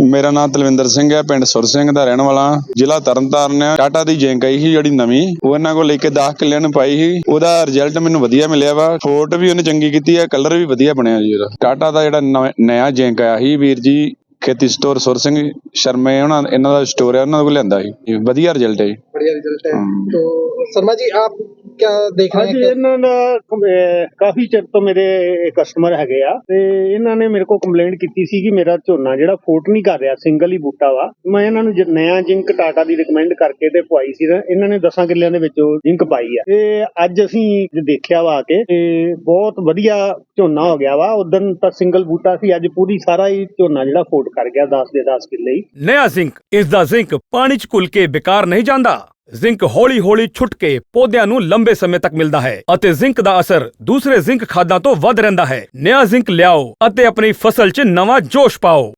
ਮੇਰਾ ਨਾਮ ਤਲਵਿੰਦਰ ਸਿੰਘ ਹੈ ਪਿੰਡ ਸੁਰ ਸਿੰਘ ਦਾ ਰਹਿਣ ਵਾਲਾ ਜ਼ਿਲ੍ਹਾ ਤਰਨਤਾਰਨ ਹੈ ਟਾਟਾ ਦੀ ਜਿੰਕ ਆਈ ਸੀ ਜਿਹੜੀ ਨਵੀਂ। ਉਹ ਇਹਨਾਂ ਕੋਲ ਲੈ ਕੇ 10 ਕਿੱਲਿਆਂ ਨੂੰ ਪਾਈ ਸੀ। ਉਹਦਾ ਰਿਜ਼ਲਟ ਮੈਨੂੰ ਵਧੀਆ ਮਿਲਿਆ ਵਾ। ਫੋਟ ਵੀ ਉਹਨੇ ਚੰਗੀ ਕੀਤੀ ਹੈ ਕਲਰ ਵੀ ਵਧੀਆ ਬਣਿਆ ਜੀ ਉਹਦਾ। ਟਾਟਾ ਦਾ ਜਿਹੜਾ ਨਵਾਂ ਜਿੰਕ ਆਇਆ ਸੀ ਵੀਰ ਜੀ ਖੇਤੀ ਸਟੋਰ ਸੁਰ ਸਿੰਘ ਸ਼ਰਮੇ ਉਹਨਾਂ ਇਹਨਾਂ ਦਾ ਸਟੋਰ ਹੈ ਉਹਨਾਂ ਕੋਲ ਲਿਆਂਦਾ ਸੀ। ਵਧੀਆ ਰਿਜ਼ਲਟ ਹੈ ਜੀ। ਵਧੀਆ ਰਿਜ਼ਲਟ ਹੈ। ਤੋ ਸ਼ਰਮਾ ਜੀ ਆਪ ਕਿਆ ਦੇਖ ਰਹੇ ਅੱਜ ਇਹਨਾਂ ਦਾ ਕਾਫੀ ਚਿਰ ਤੋਂ ਮੇਰੇ ਕਸਟਮਰ ਹੈਗੇ ਆ ਤੇ ਇਹਨਾਂ ਨੇ ਮੇਰੇ ਕੋਲ ਕੰਪਲੇਂਟ ਕੀਤੀ ਸੀ ਕਿ ਮੇਰਾ ਝੋਨਾ ਜਿਹੜਾ ਫੋਟ ਨਹੀਂ ਕਰ ਰਿਹਾ ਸਿੰਗਲ ਹੀ ਬੂਟਾ ਵਾ। ਮੈਂ ਇਹਨਾਂ ਨੂੰ ਜ- ਜਿੰਕ ਟਾਟਾ ਦੀ ਰეკਮੈਂਡ ਕਰਕੇ ਤੇ ਪਵਾਈ ਸੀ ਤਾਂ ਇਹਨਾਂ ਨੇ 10 ਕਿੱਲਿਆਂ ਦੇ ਵਿੱਚ ਜਿੰਕ ਪਾਈ ਆ। ਤੇ ਅੱਜ ਅਸੀਂ ਦੇਖਿਆ ਵਾ ਕੇ ਤੇ ਬਹੁਤ ਵਧੀਆ ਝੋਨਾ ਹੋ ਗਿਆ ਵਾ। ਉਦੋਂ ਤਾਂ ਸਿੰਗਲ ਬੂਟਾ ਸੀ ਅੱਜ ਪੂਰੀ ਸਾਰਾ ਹੀ ਝੋਨਾ ਜਿਹੜਾ ਫੋਟ ਕਰ ਗਿਆ 10 ਦੇ 10 ਕਿੱਲੇ ਹੀ। ਨया जिंक इस दा जिंक पानी च घुल के बेकार नहीं जांदा ਜ਼ਿੰਕ ਹੌਲੀ-ਹੌਲੀ ਛੁੱਟ ਕੇ ਪੌਦਿਆਂ ਨੂੰ ਲੰਬੇ ਸਮੇਂ ਤੱਕ ਮਿਲਦਾ ਹੈ ਅਤੇ ਜ਼ਿੰਕ ਦਾ ਅਸਰ ਦੂਸਰੇ ਜ਼ਿੰਕ ਖਾਦਾਂ ਤੋਂ ਵੱਧ ਰਹਿੰਦਾ ਹੈ। ਨया ਜ਼ਿੰਕ ਲਿਆਓ ਅਤੇ ਆਪਣੀ ਫਸਲ 'ਚ ਨਵਾਂ ਜੋਸ਼ ਪਾਓ।